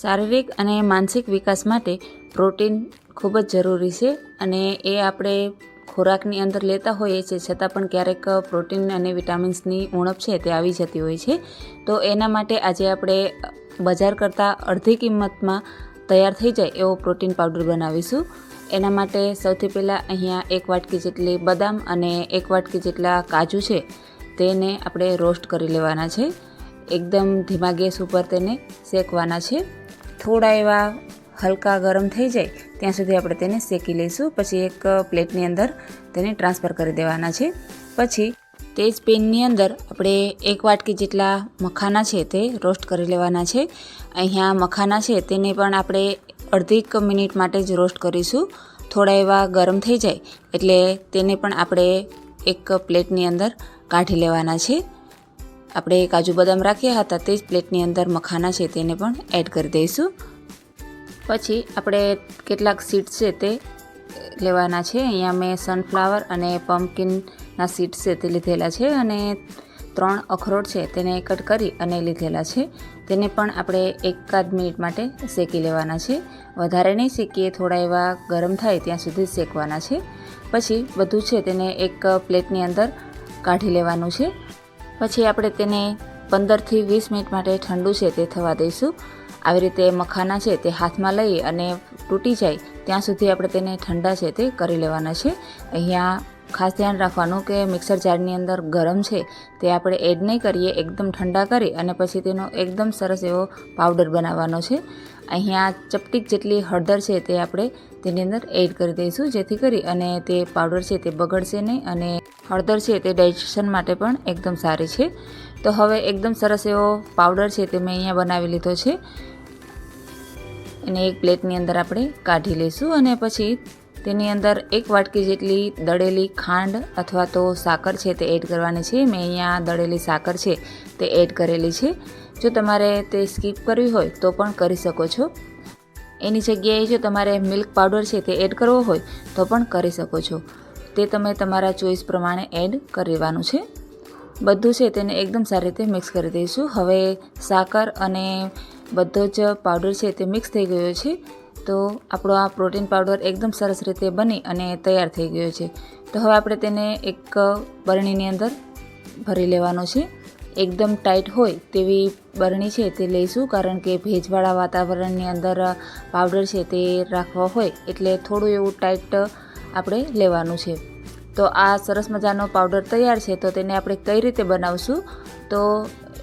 શારીરિક અને માનસિક વિકાસ માટે પ્રોટીન ખૂબ જ જરૂરી છે અને એ આપણે ખોરાકની અંદર લેતા હોઈએ છીએ, છતાં પણ ક્યારેક પ્રોટીન અને વિટામિન્સની ઉણપ છે તે આવી જતી હોય છે. તો એના માટે આજે આપણે બજાર કરતાં અડધી કિંમતમાં તૈયાર થઈ જાય એવો પ્રોટીન પાવડર બનાવીશું. એના માટે સૌથી પહેલાં અહીંયા એક વાટકી જેટલી બદામ અને એક વાટકી જેટલા કાજુ છે તેને આપણે રોસ્ટ કરી લેવાના છે. એકદમ ધીમા ગેસ ઉપર તેને શેકવાના છે. થોડા એવા હલકા ગરમ થઈ જાય, ત્યાં સુધી આપણે તેને શેકી લઈશું. પછી એક પ્લેટની અંદર તેને ટ્રાન્સફર કરી દેવાના છે. પછી તે જ પેનની અંદર આપણે એક વાટકી જેટલા મખાના છે તે રોસ્ટ કરી લેવાના છે. અહીંયા મખાના છે તેને પણ આપણે અડધી મિનિટ માટે જ રોસ્ટ કરીશું. થોડા એવા ગરમ થઈ જાય, એટલે તેને પણ આપણે એક પ્લેટની અંદર કાઢી લેવાના છે. આપણે કાજુ બદામ રાખ્યા હતા તે જ પ્લેટની અંદર મખાના છે તેને પણ એડ કરી દઈશું. પછી આપણે કેટલાક સીડ્સ છે તે લેવાના છે. અહીંયા મેં સનફ્લાવર અને પમ્પકિનના સીડ્સ છે તે લીધેલા છે અને ત્રણ અખરોટ છે તેને કટ કરી અને લીધેલા છે. તેને પણ આપણે એકાદ મિનિટ માટે શેકી લેવાના છે. વધારે નહીં શેકીએ, થોડા એવા ગરમ થાય ત્યાં સુધી શેકવાના છે. પછી બધું છે તેને એક પ્લેટની અંદર કાઢી લેવાનું છે. પછી આપણે તેને પંદરથી વીસ મિનિટ માટે ઠંડુ છે તે થવા દઈશું. આવી રીતે મખાના છે તે હાથમાં લઈ અને તૂટી જાય, ત્યાં સુધી આપણે તેને ઠંડા છે તે કરી લેવાના છે. અહીંયા ખાસ ધ્યાન રાખવાનું કે મિક્સર જારની અંદર ગરમ છે, તે આપણે એડ નહીં કરીએ, એકદમ ઠંડા કરી અને પછી તેનો એકદમ સરસ એવો પાવડર બનાવવાનો છે. અહીંયા ચપટીક જેટલી હળદર છે તે આપણે તેની અંદર એડ કરી દઈશું, જેથી કરી અને તે પાવડર છે તે બગડશે નહીં અને હળદર છે તે ડાયજેશન માટે પણ એકદમ સારી છે. તો હવે એકદમ સરસ એવો પાવડર છે તે મેં અહીંયા બનાવી લીધો છે. એને એક પ્લેટની અંદર આપણે કાઢી લઈશું અને પછી તેની અંદર એક વાટકી જેટલી દળેલી ખાંડ અથવા તો સાકર છે તે એડ કરવાની છે. મેં અહીંયા દળેલી સાકર છે તે એડ કરેલી છે. જો તમારે તે સ્કીપ કરવી હોય તો પણ કરી શકો છો. એની જગ્યાએ જો તમારે મિલ્ક પાવડર છે તે એડ કરવો હોય તો પણ કરી શકો છો. તે તમે તમારા ચોઈસ પ્રમાણે એડ કરવાનું છે. બધું છે તેને એકદમ સારી રીતે મિક્સ કરી દઈશું. હવે સાકર અને બધો જ પાવડર છે તે મિક્સ થઈ ગયો છે. તો આપણો આ પ્રોટીન પાવડર એકદમ સરસ રીતે બની અને તૈયાર થઈ ગયો છે. તો હવે આપણે તેને એક બરણીની અંદર ભરી લેવાનો છે. એકદમ ટાઈટ હોય તેવી બરણી છે તે લઈશું, કારણ કે ભેજવાળા વાતાવરણની અંદર પાવડર છે તે રાખવા હોય એટલે થોડું એવું ટાઈટ આપણે લેવાનું છે. તો આ સરસ મજાનો પાવડર તૈયાર છે તો તેને આપણે કઈ રીતે બનાવશું? તો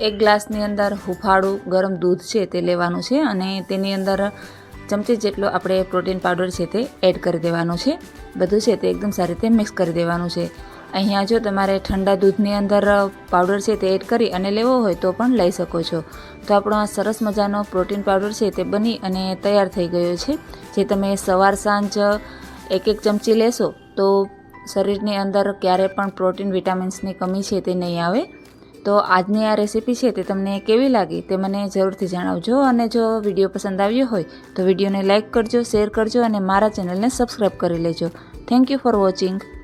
એક ગ્લાસની અંદર હુફાળું ગરમ દૂધ છે તે લેવાનું છે અને તેની અંદર ચમચી જેટલો આપણે પ્રોટીન પાવડર છે તે એડ કરી દેવાનું છે. બધું છે તે એકદમ સારી રીતે મિક્સ કરી દેવાનું છે. અહીંયા જો તમારે ઠંડા દૂધની અંદર પાવડર છે તે એડ કરી અને લેવો હોય તો પણ લઈ શકો છો. તો આપણો આ સરસ મજાનો પ્રોટીન પાવડર છે તે બની અને તૈયાર થઈ ગયો છે. જે તમે સવાર સાંજ એક એક ચમચી લેશો તો શરીરની અંદર ક્યારે પણ પ્રોટીન, વિટામિન્સની કમી છે તે નહીં આવે. તો આજની આ રેસીપી છે તે તમને કેવી લાગી તે મને જરૂરથી જણાવજો અને જો વીડિયો પસંદ આવ્યો હોય તો વિડીયોને લાઇક કરજો, શેર કરજો અને મારા ચેનલને સબસ્ક્રાઈબ કરી લેજો. Thank you for watching